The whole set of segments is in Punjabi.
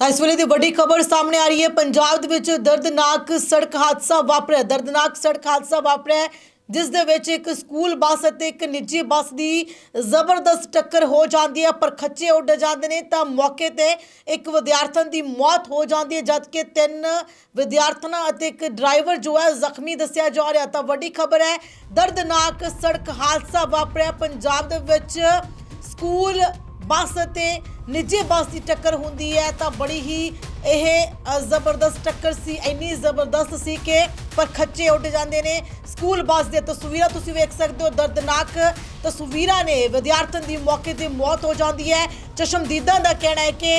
ਤਾਂ ਇਸ ਵੇਲੇ ਦੀ ਵੱਡੀ ਖਬਰ ਸਾਹਮਣੇ ਆ ਰਹੀ ਹੈ। ਪੰਜਾਬ ਦੇ ਵਿੱਚ ਦਰਦਨਾਕ ਸੜਕ ਹਾਦਸਾ ਵਾਪਰਿਆ। ਦਰਦਨਾਕ ਸੜਕ ਹਾਦਸਾ ਵਾਪਰਿਆ। ਜਿਸ ਦੇ ਵਿੱਚ ਇੱਕ ਸਕੂਲ ਬੱਸ ਅਤੇ ਇੱਕ ਨਿੱਜੀ ਬੱਸ ਦੀ ਜ਼ਬਰਦਸਤ ਟੱਕਰ ਹੋ ਜਾਂਦੀ ਹੈ। ਪਰ ਖੱਚੇ ਉੱਡ ਜਾਂਦੇ ਨੇ ਤਾਂ ਮੌਕੇ ਤੇ ਇੱਕ ਵਿਦਿਆਰਥਣ ਦੀ ਮੌਤ ਹੋ ਜਾਂਦੀ ਹੈ। ਜਦਕਿ ਤਿੰਨ ਵਿਦਿਆਰਥਣਾਂ ਅਤੇ ਇੱਕ ਡਰਾਈਵਰ ਜੋ ਹੈ, ਜ਼ਖਮੀ ਦੱਸਿਆ ਜਾ ਰਿਹਾ। ਤਾਂ ਵੱਡੀ ਖਬਰ ਹੈ, ਦਰਦਨਾਕ ਸੜਕ ਹਾਦਸਾ ਵਾਪਰਿਆ। ਪੰਜਾਬ ਦੇ ਵਿੱਚ ਸਕੂਲ, ਬੱਸ ਅਤੇ ਨਿੱਜੀ ਬੱਸ ਦੀ ਟੱਕਰ ਹੁੰਦੀ ਹੈ, ਤਾਂ ਬੜੀ ਹੀ ਇਹ ਜ਼ਬਰਦਸਤ ਟੱਕਰ ਸੀ, ਇੰਨੀ ਜ਼ਬਰਦਸਤ ਸੀ ਕਿ ਪਰ ਖੱਚੇ ਉੱਡ ਜਾਂਦੇ ਨੇ। ਸਕੂਲ ਬੱਸ ਦੇ ਤਸਵੀਰਾਂ ਤੁਸੀਂ ਵੇਖ ਸਕਦੇ ਹੋ, ਦਰਦਨਾਕ ਤਸਵੀਰਾਂ ਨੇ। ਵਿਦਿਆਰਥਣ ਦੀ ਮੌਕੇ ਤੇ ਮੌਤ ਹੋ ਜਾਂਦੀ ਹੈ। ਚਸ਼ਮਦੀਦਾਂ ਦਾ ਕਹਿਣਾ ਹੈ ਕਿ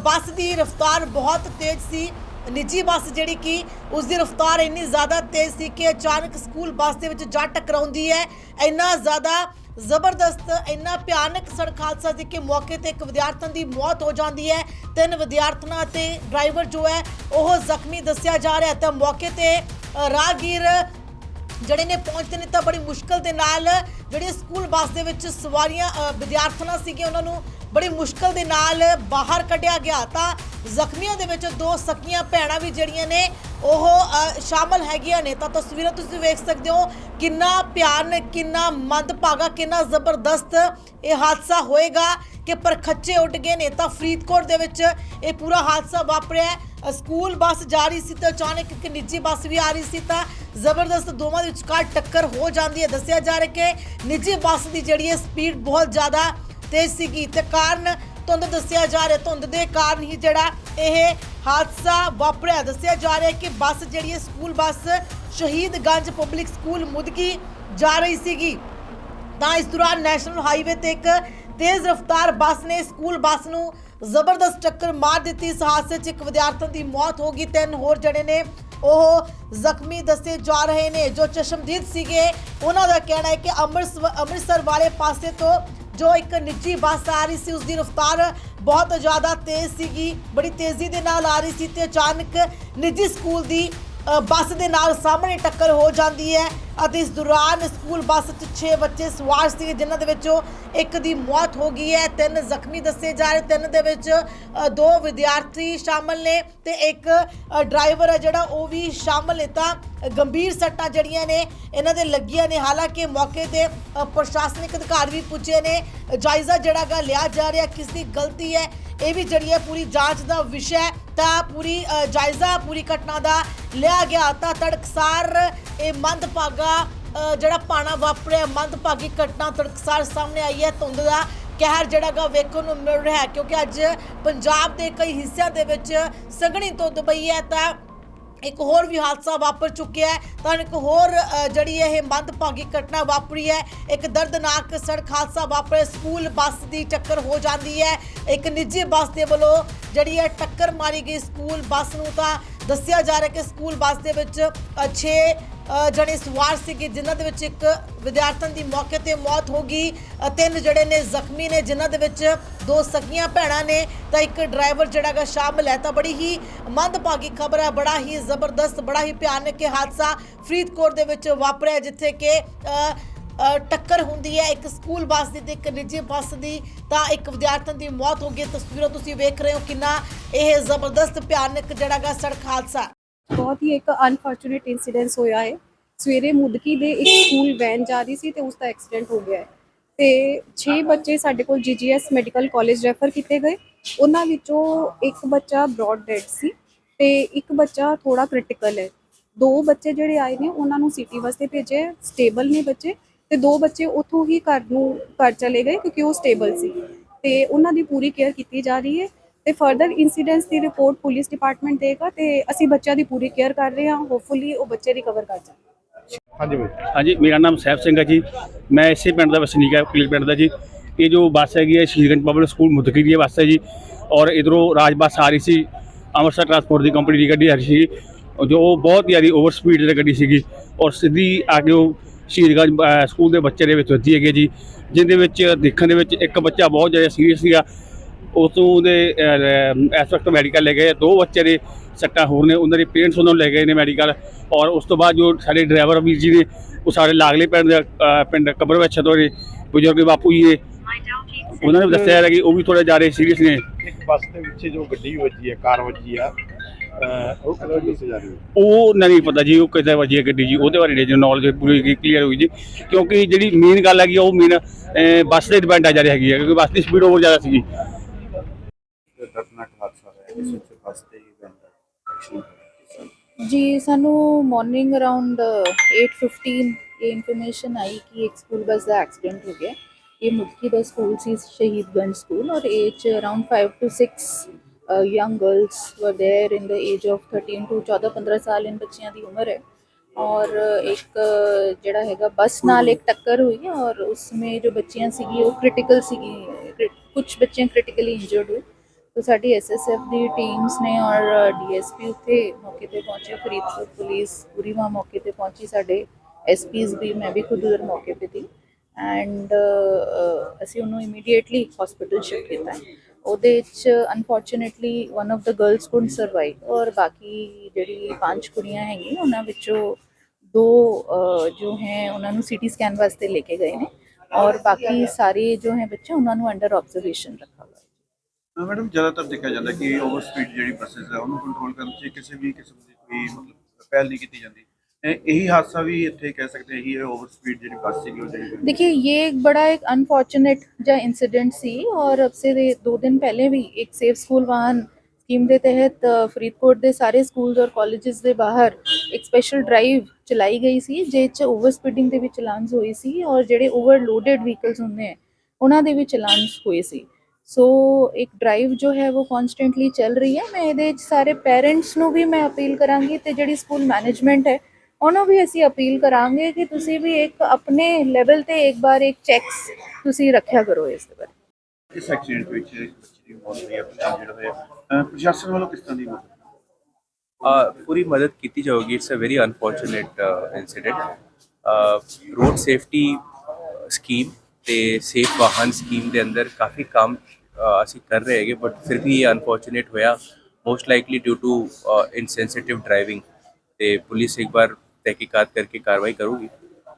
ਬੱਸ ਦੀ ਰਫ਼ਤਾਰ ਬਹੁਤ ਤੇਜ਼ ਸੀ। ਨਿੱਜੀ ਬੱਸ ਜਿਹੜੀ ਕਿ ਉਸ ਦੀ ਰਫ਼ਤਾਰ ਇੰਨੀ ਜ਼ਿਆਦਾ ਤੇਜ਼ ਸੀ ਕਿ ਅਚਾਨਕ ਸਕੂਲ ਬੱਸ ਦੇ ਵਿੱਚ ਜਾ ਟਕਰਾਉਂਦੀ ਹੈ। ਇੰਨਾ ਜ਼ਿਆਦਾ ਜ਼ਬਰਦਸਤ ਇੰਨਾ ਭਿਆਨਕ ਸੜਕ ਹਾਦਸਾ ਸੀ ਕਿ ਮੌਕੇ ਤੇ ਇੱਕ ਵਿਦਿਆਰਥਣ ਦੀ ਮੌਤ ਹੋ ਜਾਂਦੀ ਹੈ। ਤਿੰਨ ਵਿਦਿਆਰਥਣਾਂ ਤੇ ਡਰਾਈਵਰ ਜੋ ਹੈ, ਉਹ ਜ਼ਖਮੀ ਦੱਸਿਆ ਜਾ ਰਿਹਾ ਹੈ ਤਾਂ ਮੌਕੇ ਤੇ ਰਾਹਗੀਰ ਜਿਹੜੇ ਨੇ ਪਹੁੰਚਦੇ ਨੇ ਤਾਂ ਬੜੀ ਮੁਸ਼ਕਲ ਦੇ ਨਾਲ ਜਿਹੜੇ ਸਕੂਲ ਬੱਸ ਦੇ ਵਿੱਚ ਸਵਾਰੀਆਂ ਵਿਦਿਆਰਥਣਾਂ ਸੀਗੇ ਉਹਨਾਂ ਨੂੰ ਬੜੀ ਮੁਸ਼ਕਲ ਦੇ ਨਾਲ ਬਾਹਰ ਕੱਢਿਆ ਗਿਆ। ਤਾਂ ਜ਼ਖਮੀਆਂ ਦੇ ਵਿੱਚ ਦੋ ਸਕੀਆਂ ਭੈਣਾਂ ਵੀ ਜਿਹੜੀਆਂ ਨੇ ਉਹ ਅ, ਸ਼ਾਮਲ ਹੈਗੀਆਂ ਨੇ। ਤਾਂ ਤਸਵੀਰਾਂ ਤੁਸੀਂ ਵੇਖ ਸਕਦੇ ਹੋ ਕਿੰਨਾ ਭਿਆਨਕ ਕਿੰਨਾ ਮੰਦਭਾਗਾ ਕਿੰਨਾ ਜ਼ਬਰਦਸਤ ਇਹ ਹਾਦਸਾ ਹੋਏਗਾ। ਕਿ ਪਰਖੱਚੇ ਉੱਡ ਗਏ ਨੇ। ਤਾਂ ਫਰੀਦਕੋਟ ਦੇ ਵਿੱਚ ਇਹ ਪੂਰਾ ਹਾਦਸਾ ਵਾਪਰਿਆ ਹੈ। ਸਕੂਲ ਬੱਸ ਜਾ ਰਹੀ ਸੀ ਤਾਂ ਅਚਾਨਕ ਇੱਕ ਨਿੱਜੀ ਬੱਸ ਵੀ ਆ ਰਹੀ ਸੀ ਤਾਂ ਜ਼ਬਰਦਸਤ ਦੋਵਾਂ ਦੇ ਵਿਚਕਾਰ ਟੱਕਰ ਹੋ ਜਾਂਦੀ ਹੈ। ਦੱਸਿਆ ਜਾ ਰਿਹਾ ਕਿ ਨਿੱਜੀ ਬੱਸ ਦੀ ਜਿਹੜੀ ਹੈ ਸਪੀਡ ਬਹੁਤ ਜ਼ਿਆਦਾ ਤੇਜ਼ ਸੀਗੀ ਤੇ ਕਾਰਨ ਧੁੰਦ ਦੱਸਿਆ ਜਾ ਰਿਹਾ। ਧੁੰਦ ਦੇ ਕਾਰਨ ਹੀ ਜਿਹੜਾ ਇਹ ਹਾਦਸਾ ਵਾਪਰਿਆ। ਦੱਸਿਆ ਜਾ ਰਿਹਾ ਕਿ ਬੱਸ ਜਿਹੜੀ ਹੈ school bus Shahidganj public school Mudki ਜਾ ਰਹੀ ਸੀਗੀ। ਤਾਂ ਇਸ ਦੌਰਾਨ ਨੈਸ਼ਨਲ ਹਾਈਵੇ ਤੇ ਇੱਕ ਤੇਜ਼ ਰਫ਼ਤਾਰ ਬੱਸ ਨੇ ਸਕੂਲ ਬੱਸ ਨੂੰ ਜ਼ਬਰਦਸਤ ਟੱਕਰ ਮਾਰ ਦਿੱਤੀ। ਇਸ ਹਾਦਸੇ 'ਚ ਇੱਕ ਵਿਦਿਆਰਥਣ ਦੀ ਮੌਤ ਹੋ ਗਈ। ਤਿੰਨ ਹੋਰ ਜਿਹੜੇ ਨੇ ਉਹ ਜ਼ਖਮੀ ਦੱਸੇ ਜਾ ਰਹੇ ਨੇ। ਜੋ ਚਸ਼ਮਦੀਦ ਸੀਗੇ, ਉਹਨਾਂ ਦਾ ਕਹਿਣਾ ਹੈ ਕਿ ਅੰਮ੍ਰਿਤਸਰ ਅੰਮ੍ਰਿਤਸਰ ਵਾਲੇ ਪਾਸੇ ਤੋਂ ਜੋ ਇੱਕ ਨਿੱਜੀ ਬੱਸ ਆ ਰਹੀ ਸੀ ਉਸ ਦੀ ਰਫ਼ਤਾਰ ਬਹੁਤ ਜ਼ਿਆਦਾ ਤੇਜ਼ ਸੀਗੀ। ਬੜੀ ਤੇਜ਼ੀ ਦੇ ਨਾਲ ਆ ਰਹੀ ਸੀ ਤੇ ਅਚਾਨਕ ਨਿੱਜੀ ਸਕੂਲ ਦੀ ਬੱਸ ਦੇ ਨਾਲ ਸਾਹਮਣੇ ਟੱਕਰ ਹੋ ਜਾਂਦੀ ਹੈ। ਅਤੇ ਇਸ ਦੌਰਾਨ ਸਕੂਲ ਬੱਸ 'ਚ 6 ਬੱਚੇ ਸਵਾਰ ਸੀ ਜਿਨ੍ਹਾਂ ਦੇ ਵਿੱਚੋਂ ਇੱਕ ਦੀ ਮੌਤ ਹੋ ਗਈ ਹੈ। ਤਿੰਨ ਜ਼ਖਮੀ ਦੱਸੇ ਜਾ ਰਹੇ ਤਿੰਨ ਦੇ ਵਿੱਚ ਅ, ਦੋ ਵਿਦਿਆਰਥੀ ਸ਼ਾਮਲ ਨੇ ਤੇ ਇੱਕ ਅ, ਡਰਾਈਵਰ ਹੈ ਜਿਹੜਾ ਉਹ ਵੀ ਸ਼ਾਮਲ ਨੇ। ਤਾਂ ਗੰਭੀਰ ਸੱਟਾਂ ਜਿਹੜੀਆਂ ਨੇ ਇਹਨਾਂ ਦੇ ਲੱਗੀਆਂ ਨੇ। ਹਾਲਾਂਕਿ ਮੌਕੇ ਤੇ ਅ, ਪ੍ਰਸ਼ਾਸਨਿਕ ਅਧਿਕਾਰੀ ਵੀ ਪੁੱਜੇ ਨੇ। ਜਾਇਜ਼ਾ ਜਿਹੜਾ ਗਾ ਲਿਆ ਜਾ ਰਿਹਾ ਕਿਸ ਦੀ ਗਲਤੀ ਹੈ ਇਹ ਵੀ ਜਿਹੜੀ ਹੈ ਪੂਰੀ ਜਾਂਚ ਦਾ ਵਿਸ਼ਾ ਹੈ। ਤਾਂ ਪੂਰੀ ਅ, ਜਾਇਜ਼ਾ ਪੂਰੀ ਘਟਨਾ ਦਾ ਲਿਆ ਗਿਆ। ਤਾਂ ਤੜਕਸਾਰ ਇਹ ਮੰਦਭਾਗਾ ਜਿਹੜਾ ਪਾਣਾ ਵਾਪਰਿਆ ਮੰਦਭਾਗੀ ਘਟਨਾ ਤੜਕਸਾਰ ਸਾਹਮਣੇ ਆਈ ਹੈ। ਧੁੰਦ ਦਾ ਕਹਿਰ ਜਿਹੜਾ ਗਾ ਵੇਖਣ ਨੂੰ ਮਿਲ ਰਿਹਾ ਕਿਉਂਕਿ ਅੱਜ ਪੰਜਾਬ ਦੇ ਕਈ ਹਿੱਸਿਆਂ ਦੇ ਵਿੱਚ ਸਗਣੀ ਧੁੰਦ ਪਈ ਹੈ ਤਾਂ ਇੱਕ ਹੋਰ ਵੀ ਹਾਦਸਾ ਵਾਪਰ ਚੁੱਕਿਆ ਹੈ। ਤਾਂ ਇੱਕ ਹੋਰ ਅ, ਜਿਹੜੀ ਇਹ ਮੰਦਭਾਗੀ ਘਟਨਾ ਵਾਪਰੀ ਹੈ ਇੱਕ ਦਰਦਨਾਕ ਸੜਕ ਹਾਦਸਾ ਵਾਪਰਿਆ ਸਕੂਲ ਬੱਸ ਦੀ ਟੱਕਰ ਹੋ ਜਾਂਦੀ ਹੈ। ਇੱਕ ਨਿੱਜੀ ਬੱਸ ਦੇ ਵੱਲੋਂ ਜਿਹੜੀ ਹੈ ਟੱਕਰ ਮਾਰੀ ਗਈ ਸਕੂਲ ਬੱਸ ਨੂੰ ਤਾਂ ਦੱਸਿਆ ਜਾ ਰਿਹਾ ਕਿ ਸਕੂਲ ਬੱਸ ਦੇ ਵਿੱਚ 6 ਜਣੇ ਸਵਾਰ ਸੀਗੇ ਜਿਨ੍ਹਾਂ ਦੇ ਵਿੱਚ ਇੱਕ ਵਿਦਿਆਰਥਣ ਦੀ ਮੌਕੇ ਤੇ ਮੌਤ ਹੋ ਗਈ। ਤਿੰਨ ਜਿਹੜੇ ਨੇ ਜ਼ਖਮੀ ਨੇ, ਜਿਨ੍ਹਾਂ ਦੇ ਵਿੱਚ ਦੋ ਸਕੀਆਂ ਭੈਣਾਂ ਨੇ, ਤਾਂ ਇੱਕ ਡਰਾਈਵਰ ਜਿਹੜਾ ਗਾ ਸ਼ਾਮਲ ਹੈ ਤਾਂ ਬੜੀ ਹੀ ਮੰਦਭਾਗੀ ਖਬਰ ਹੈ, ਬੜਾ ਹੀ ਜ਼ਬਰਦਸਤ, ਬੜਾ ਹੀ ਭਿਆਨਕ ਹਾਦਸਾ ਫਰੀਦਕੋਟ ਦੇ ਵਿੱਚ ਵਾਪਰਿਆ, ਜਿੱਥੇ ਕਿ ਟੱਕਰ ਹੁੰਦੀ ਹੈ। ਇੱਕ ਸਕੂਲ ਬੱਸ ਦੀ ਤੇ ਇੱਕ ਨਿੱਜੀ ਬੱਸ ਦੀ ਤਾਂ ਇੱਕ ਵਿਦਿਆਰਥਣ ਦੀ ਮੌਤ ਹੋ ਗਈ ਤਸਵੀਰਾਂ ਤੁਸੀਂ ਵੇਖ ਰਹੇ ਹੋ ਕਿੰਨਾ ਇਹ ਜ਼ਬਰਦਸਤ, ਭਿਆਨਕ ਜਿਹੜਾ ਗਾ ਸੜਕ ਹਾਦਸਾ। ਬਹੁਤ ਹੀ ਇੱਕ ਅਨਫੋਰਚੂਨੇਟ ਇਨਸੀਡੈਂਸ ਹੋਇਆ ਹੈ। ਸਵੇਰੇ ਮੁਦਕੀ ਦੇ ਇੱਕ ਸਕੂਲ ਵੈਨ ਜਾ ਰਹੀ ਸੀ ਤੇ ਉਸ ਦਾ ਐਕਸੀਡੈਂਟ ਹੋ ਗਿਆ ਹੈ। ਤੇ 6 ਬੱਚੇ ਸਾਡੇ ਕੋਲ ਜੀਜੀਐਸ ਮੈਡੀਕਲ ਕਾਲਜ ਰੈਫਰ ਕੀਤੇ ਗਏ। ਉਹਨਾਂ ਵਿੱਚੋਂ ਇੱਕ ਬੱਚਾ ਬ੍ਰੌਡ ਡੈਡ ਸੀ ਤੇ ਇੱਕ ਬੱਚਾ ਥੋੜਾ ਕ੍ਰਿਟੀਕਲ ਹੈ। ਦੋ ਬੱਚੇ ਜਿਹੜੇ ਆਏ ਨੇ, ਉਹਨਾਂ ਨੂੰ ਸਿਟੀ ਵਾਸਤੇ ਭੇਜੇ ਸਟੇਬਲ ਨੇ ਬੱਚੇ ਤੇ ਦੋ ਬੱਚੇ ਉੱਥੋਂ ਹੀ ਘਰ ਨੂੰ, ਘਰ ਚਲੇ ਗਏ ਕਿਉਂਕਿ ਉਹ ਸਟੇਬਲ ਸੀ। ਤੇ ਉਹਨਾਂ ਦੀ ਪੂਰੀ ਕੇਅਰ ਕੀਤੀ ਜਾ ਰਹੀ ਹੈ। ਤੇ ਫਰਦਰ ਇਨਸੀਡੈਂਟਸ ਦੀ ਰਿਪੋਰਟ ਪੁਲਿਸ ਡਿਪਾਰਟਮੈਂਟ ਦੇਗਾ ਤੇ ਅਸੀਂ ਬੱਚਿਆਂ ਦੀ ਪੂਰੀ ਕੇਅਰ ਕਰ ਰਹੇ ਹਾਂ। ਹੋਪਫੁਲੀ ਉਹ ਬੱਚੇ ਰਿਕਵਰ ਕਰ ਜਾਣ। ਹਾਂਜੀ ਬਾਈ। ਹਾਂਜੀ ਮੇਰਾ ਨਾਮ ਸਹਿਬ ਸਿੰਘ ਹੈ ਜੀ। ਮੈਂ ਇਸੇ ਪਿੰਡ ਦਾ ਵਸਨੀਕ ਹੈ ਕੁਲੀਰ ਪਿੰਡ ਦਾ ਜੀ। ਇਹ ਜੋ ਬੱਸ ਹੈਗੀ ਹੈ ਸ਼ਹੀਦਗੰਜ ਪਬਲਿਕ ਸਕੂਲ ਮੁਦਕੀ ਦੀ ਬੱਸ ਹੈ ਜੀ। ਔਰ ਇਧਰੋਂ ਰਾਜ ਬੱਸ ਆ ਰਹੀ ਸੀ ਅੰਮ੍ਰਿਤਸਰ ਟਰਾਂਸਪੋਰਟ ਦੀ ਕੰਪਨੀ ਦੀ ਗੱਡੀ ਆ ਰਹੀ ਸੀ ਜੋ ਬਹੁਤ ਜ਼ਿਆਦਾ ਓਵਰ ਸਪੀਡ ਤੇ ਗੱਡੀ ਸੀਗੀ। ਔਰ ਸਿੱਧੀ ਆ ਕੇ ਉਹ ਸ਼ਹੀਦਗੰਜ ਸਕੂਲ ਦੇ ਬੱਚੇ ਦੇ ਵਿੱਚ ਵੱਜੀ ਹੈਗੀ ਜੀ। ਜਿਹਦੇ ਵਿੱਚ ਦੇਖਣ ਦੇ ਵਿੱਚ ਇੱਕ ਬੱਚਾ ਬਹੁਤ ਜ਼ਿਆਦਾ ਸੀਰੀਅਸ ਸੀਗਾ। ਉਸ ਤੋਂ ਦੇ ਇਸ ਵਕਤ ਮੈਡੀਕਲ ਲੈ ਗਏ ਦੋ ਬੱਚੇ ਦੇ ਸੱਟਾਂ ਹੋਰ ਨੇ ਉਹਨਾਂ ਦੇ ਪੇਰੈਂਟਸ ਉਹਨਾਂ ਨੂੰ ਲੈ ਗਏ ਨੇ ਮੈਡੀਕਲ ਔਰ ਉਸ ਤੋਂ ਬਾਅਦ ਜੋ ਸਾਡੇ ਡਰਾਈਵਰ ਵੀਰ ਜੀ ਨੇ ਉਹ ਸਾਡੇ ਲਾਗਲੇ ਪਿੰਡ ਦੇ ਪਿੰਡ ਕਬਰ ਵਿੱਚ ਤੋਂ ਨੇ ਬਜ਼ੁਰਗ ਬਾਪੂ ਜੀ ਨੇ ਉਹਨਾਂ ਨੇ ਦੱਸਿਆ ਹੈ ਕਿ ਉਹ ਵੀ ਥੋੜਾ ਜ਼ਿਆਦਾ ਸੀਰੀਅਸ ਨੇ। ਇੱਕ ਬੱਸ ਦੇ ਵਿੱਚ ਜੋ ਗੱਡੀ ਵੱਜੀ ਹੈ ਕਾਰ ਵੱਜੀ ਆ ਉਹ ਨਾ ਨਹੀਂ ਪਤਾ ਜੀ ਉਹ ਕਿੱਦਾਂ ਵਜੀ ਹੈ ਗੱਡੀ ਜੀ ਉਹਦੇ ਬਾਰੇ ਜੇ ਨੌਲੇਜ ਪੂਰੀ ਕਲੀਅਰ ਹੋਈ ਜੀ। ਕਿਉਂਕਿ ਜਿਹੜੀ ਮੇਨ ਗੱਲ ਹੈਗੀ ਉਹ ਮੇਨ ਬੱਸ ਤੇ ਡਿਪੈਂਡ ਆ ਜਾ ਰਹੀ ਹੈਗੀ ਹੈ ਕਿਉਂਕਿ ਬੱਸ ਦੀ ਸਪੀਡ ਹੋਰ ਜ਼ਿਆਦਾ ਸੀਗੀ। ਇਸ ਵਿੱਚ ਫਸਤੇ ਇਵੈਂਟ ਐਕਸ਼ਨ ਜੀ, ਸਾਨੂੰ ਮਾਰਨਿੰਗ ਅਰਾਊਂਡ 8:15 ਇਹ ਇਨਫੋਰਮੇਸ਼ਨ ਆਈ ਕਿ ਇੱਕ ਸਕੂਲ ਬੱਸ ਦਾ ਐਕਸੀਡੈਂਟ ਹੋ ਗਿਆ। ਇਹ ਮੁਕਤੀ ਦਾ ਸਕੂਲ ਸੀ, ਸ਼ਹੀਦਗੰਜ ਸਕੂਲ ਔਰ age around 5 to 6 young girls were there in the age of 13 to 14 15 ਸਾਲ ਇਨ ਬੱਚਿਆਂ ਦੀ ਉਮਰ ਹੈ। ਔਰ ਇੱਕ uh, ਜਿਹੜਾ ਹੈਗਾ ਬੱਸ ਨਾਲ ਇੱਕ ਟੱਕਰ ਹੋਈ ਔਰ ਉਸਮੇ ਜੋ ਬੱਚੀਆਂ ਸੀਗੀ ਉਹ ਕ੍ਰਿਟੀਕਲ ਸੀਗੀ ਕੁਝ ਬੱਚੀਆਂ ਕ੍ਰਿਟੀਕਲੀ ਇੰਜਰਡ ਹੋਈ ਤੋਂ ਸਾਡੀ ਐਸਐਸਐਫ ਦੀ ਟੀਮਸ ਨੇ ਔਰ ਡੀਐਸਪੀ ਉੱਥੇ ਮੌਕੇ ਤੇ ਪਹੁੰਚੇ। ਫਰੀਦਕੋਟ ਪੁਲਿਸ ਪੂਰੀ ਵਾ ਮੌਕੇ ਤੇ ਪਹੁੰਚੀ ਸਾਡੇ ਐਸਪੀਸ ਵੀ ਮੈਂ ਵੀ ਖੁਦ ਉਧਰ ਮੌਕੇ ਤੇ ਸੀ। ਐਂਡ ਅਸੀਂ ਉਹਨੂੰ ਇਮੀਡੀਏਟਲੀ ਹਸਪੀਟਲ ਸ਼ਿਫਟ ਕੀਤਾ। ਉਹਦੇ ਵਿੱਚ unfortunately one of the girls could survive ਔਰ ਬਾਕੀ ਜਿਹੜੀ ਪੰਜ ਕੁੜੀਆਂ ਹੈਗੀਆਂ, ਉਹਨਾਂ ਵਿੱਚੋਂ ਦੋ ਜੋ ਹੈ, ਉਹਨਾਂ ਨੂੰ ਸੀਟੀ ਸਕੈਨ ਵਾਸਤੇ ਲੈ ਕੇ ਗਏ ਨੇ। ਔਰ ਬਾਕੀ ਸਾਰੇ ਜੋ ਹੈ ਬੱਚੇ, ਉਹਨਾਂ ਨੂੰ ਅੰਡਰ ਆਬਜ਼ਰਵੇਸ਼ਨ ਰੱਖਿਆ। ਮੈਡਮ ਜ਼ਿਆਦਾਤਰ ਦੇਖਿਆ ਜਾਂਦਾ ਕਿ ਓਵਰ ਸਪੀਡ ਜਿਹੜੀ ਬੱਸਸ ਹੈ ਉਹਨੂੰ ਕੰਟਰੋਲ ਕਰਨ 'ਚ ਕਿਸੇ ਵੀ ਕਿਸਮ ਦੀ ਕੋਈ ਮਤਲਬ ਪਹਿਲ ਨਹੀਂ ਕੀਤੀ ਜਾਂਦੀ ਇਹ- ਇਹੀ ਹਾਦਸਾ ਵੀ ਇੱਥੇ ਕਹਿ ਸਕਦੇ ਇਹੀ ਹੈ ਓਵਰ ਸਪੀਡ ਜਿਹੜੀ ਬੱਸ ਸੀਗੀ ਉਹ ਜਿਹੜੀ देखिए ये एक बड़ा एक अनफॉर्चुनेट जो इंसिडेंट सी और अब से दे- दो दिन पहले भी एक सेफ स्कूल वाहन ਸਕੀਮ ਦੇ ਤਹਿਤ ਅ, ਫਰੀਦਕੋਟ ਦੇ ਸਾਰੇ ਸਕੂਲਸ ਔਰ ਕਾਲਜਸ ਦੇ ਬਾਹਰ ਇੱਕ ਸਪੈਸ਼ਲ ਡਰਾਈਵ ਚਲਾਈ ਗਈ ਸੀ ਜਿਸ ਚ ਓਵਰ ਸਪੀਡਿੰਗ ਦੇ ਵੀ ਚਲਾਨਸ ਹੋਏ ਸੀ ਔਰ ਜਿਹੜੇ ਓਵਰਲੋਡਡ ਵਹੀਕਲਸ ਹੁੰਦੇ ਆ ਉਹਨਾਂ ਦੇ ਵੀ ਚਲਾਨਸ ਹੋਏ ਸੀ ਸੋ ਇੱਕ ਡਰਾਈਵ ਜੋ ਹੈ ਉਹ ਕਨਸਟੈਂਟਲੀ ਚੱਲ ਰਹੀ ਹੈ। ਮੈਂ ਇਹਦੇ 'ਚ ਸਾਰੇ ਪੇਰੈਂਟਸ ਨੂੰ ਵੀ ਮੈਂ ਅਪੀਲ ਕਰਾਂਗੀ ਤੇ ਜਿਹੜੀ ਸਕੂਲ ਮੈਨੇਜਮੈਂਟ ਹੈ ਉਹਨੂੰ ਵੀ ਅਸੀਂ ਅਪੀਲ ਕਰਾਂਗੇ ਕਿ ਤੁਸੀਂ ਵੀ ਇੱਕ ਆਪਣੇ ਲੈਵਲ ਤੇ ਇੱਕ ਵਾਰ ਇੱਕ ਚੈੱਕਸ ਤੁਸੀਂ ਰੱਖਿਆ ਕਰੋ ਇਸ ਦੇ ਬਾਰੇ। ਇਸ ਐਕਸੀਡੈਂਟ ਵਿੱਚ ਬੱਚੇ ਦੀ ਮੌਤ ਹੋਈ ਹੈ ਜਿਹੜਾ ਹੋਇਆ ਪ੍ਰਸ਼ਾਸਨ ਵੱਲੋਂ ਕਿਸ ਤਰ੍ਹਾਂ ਦੀ ਮਦਦ ਪੂਰੀ ਮਦਦ ਕੀਤੀ ਜਾਊਗੀ। It's a very unfortunate incident road safety scheme ਤੇ ਸੇਫ ਵਾਹਨ ਸਕੀਮ ਦੇ ਅੰਦਰ ਕਾਫੀ ਕੰਮ ਅ, ਅਸੀਂ ਕਰ ਰਹੇ ਹੈਗੇ ਬਟ ਫਿਰ ਵੀ ਇਹ ਅਨਫੋਰਚੂਨੇਟ ਹੋਇਆ most likely due to insensitive driving ਤੇ ਪੁਲਿਸ ਇੱਕ ਵਾਰ ਤਹਿਕੀਕਾਤ ਕਰਕੇ ਕਾਰਵਾਈ ਕਰੂਗੀ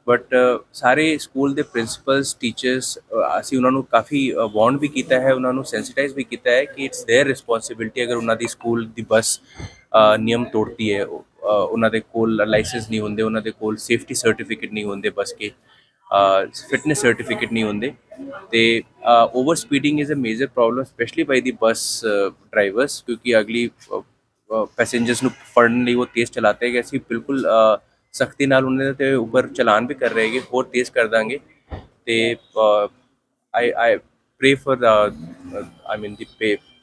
ਬਟ ਸਾਰੇ ਸਕੂਲ ਦੇ ਪ੍ਰਿੰਸੀਪਲਸ ਟੀਚਰਸ ਅਸੀਂ ਉਹਨਾਂ ਨੂੰ ਕਾਫੀ ਵਾਰਨ ਵੀ ਕੀਤਾ ਹੈ ਉਹਨਾਂ ਨੂੰ ਸੈਂਸਿਟਾਈਜ਼ ਵੀ ਕੀਤਾ ਹੈ ਕਿ ਇਟਸ देयर ਰਿਸਪੌਂਸਿਬਿਲਟੀ ਅਗਰ ਉਹਨਾਂ ਦੀ ਸਕੂਲ ਦੀ ਬੱਸ ਅ, ਨਿਯਮ ਤੋੜਦੀ ਹੈ ਉਹ, ਅ, ਉਹਨਾਂ ਦੇ ਕੋਲ ਲਾਇਸੈਂਸ ਨਹੀਂ ਹੁੰਦੇ ਉਹਨਾਂ ਦੇ ਕੋਲ ਸੇਫਟੀ ਸਰਟੀਫਿਕੇਟ ਨਹੀਂ ਹੁੰਦੇ ਬੱਸ ਕੇ ਫਿਟਨੈਸ ਸਰਟੀਫਿਕੇਟ ਨਹੀਂ ਹੁੰਦੇ। ਤੇ over speeding is a major problem specially by the bus drivers ਕਿਉਂਕਿ ਅਗਲੀ ਪੈਸੇਂਜਰਸ ਨੂੰ ਫੜਨ ਲਈ ਉਹ ਤੇਜ਼ ਚਲਾਤੇ ਹੈਗੇ। ਅਸੀਂ ਬਿਲਕੁਲ ਸਖਤੀ ਨਾਲ ਉਹਨਾਂ ਦੇ ਤੇ ਉੱਪਰ ਚਲਾਨ ਵੀ ਕਰ ਰਹੇ ਹੈਗੇ, ਹੋਰ ਤੇਜ਼ ਕਰ ਦਾਂਗੇ। ਤੇ I I pray for I mean the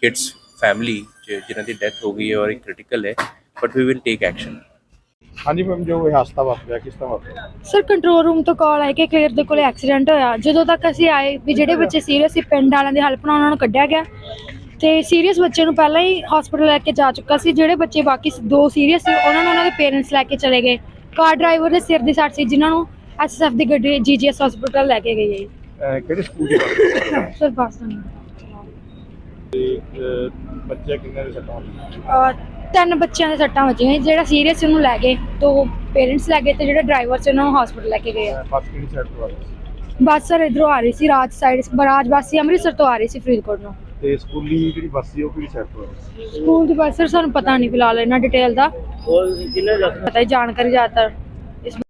kids family ਜਿਨ੍ਹਾਂ ਦੀ ਡੈਥ ਹੋ ਗਈ ਹੈ ਔਰ ਇਹ ਕ੍ਰਿਟੀਕਲ ਹੈ but we will take action ਹਾਂਜੀ ਮੈਮ ਜੋ ਇਹ ਹਾਦਸਾ ਵਾਪਰਿਆ ਕਿਸ ਤਰ੍ਹਾਂ ਵਾਪਰਿਆ? ਸਰ ਕੰਟਰੋਲ ਰੂਮ ਤੋਂ ਕਾਲ ਆਈ ਕਿ ਕਲੀਅਰ ਦੇ ਕੋਲੇ ਐਕਸੀਡੈਂਟ ਹੋਇਆ। ਜਦੋਂ ਤੱਕ ਅਸੀਂ ਆਏ ਵੀ ਜਿਹੜੇ ਬੱਚੇ ਸੀਰੀਅਸ ਸੀ ਪਿੰਡ ਵਾਲਿਆਂ ਦੀ ਹੈਲਪ ਨਾਲ ਉਹਨਾਂ ਨੂੰ ਕੱਢਿਆ ਗਿਆ। ਤੇ ਸੀਰੀਅਸ ਬੱਚੇ ਨੂੰ ਪਹਿਲਾਂ ਹੀ ਹਸਪੀਟਲ ਲੈ ਕੇ ਜਾ ਚੁੱਕਾ ਸੀ। ਜਿਹੜੇ ਬੱਚੇ ਬਾਕੀ ਦੋ ਸੀਰੀਅਸ ਸੀ ਉਹਨਾਂ ਨੂੰ ਉਹਨਾਂ ਦੇ ਪੇਰੈਂਟਸ ਲੈ ਕੇ ਚਲੇ ਗਏ। ਕਾਰ ਡਰਾਈਵਰ ਦੇ ਸਿਰ ਦੀ ਸੱਟ ਸੀ ਜਿਨ੍ਹਾਂ ਨੂੰ ਐਸਐਸਐਫ ਦੀ ਗੱਡੀ ਜੀਜੀਐਸ ਹਸਪੀਟਲ ਲੈ ਕੇ ਗਈ ਹੈ ਕਿਹੜੇ ਸਕੂਲ ਦੀ ਹੈ? ਸਰ ਬਸ। ਦਾ ਨਹੀਂ ਤੇ ਬੱਚੇ ਕਿੰਨੇ ਦੇ ਸੱਟਾਂ? ਤਿੰਨ ਬੱਚਿਆਂ ਦੇ ਸੱਟਾਂ ਵੱਜੀਆਂ ਸੀ। ਜਿਹੜਾ ਸੀਰੀਅਸ ਸੀ ਉਹਨੂੰ ਲੈ ਗਏ ਤੋਂ ਪੇਰੈਂਟਸ ਲੈ ਗਏ ਤੇ ਜਿਹੜਾ ਡਰਾਈਵਰ ਸੀ ਉਹਨਾਂ ਨੂੰ ਹਸਪੀਟਲ ਲੈ ਕੇ ਗਏ। ਆ ਬੱਸ ਕਿਹੜੀ ਸਾਈਡ ਤੋਂ ਆ ਰਹੀ ਸੀ? ਬੱਸ ਸਰ ਇਧਰੋਂ ਆ ਰਹੀ ਸੀ ਰਾਜ ਸਾਈਡ ਰਾਜ ਬੱਸ ਸੀ ਅੰਮ੍ਰਿਤਸਰ ਤੋਂ ਆ ਰਹੀ ਸੀ ਫਰੀਦਕੋਟ ਨੂੰ। ਤੇ ਸਕੂਲੀ ਜਿਹੜੀ ਬੱਸ ਸੀ ਉਹ ਕਿਹੜੀ ਸਾਈਡ ਤੋਂ ਆ ਰਹੀ ਸੀ? ਸਕੂਲ ਦੀ ਬੱਸ ਸਰ ਸਾਨੂੰ ਪਤਾ ਨਹੀਂ ਫਿਲਹਾਲ ਇਹਨਾਂ ਡਿਟੇਲ ਦਾ। ਪਤਾ ਹੀ ਜਾਣਕਾਰੀ ਜ਼ਿਆਦਾਤਰ।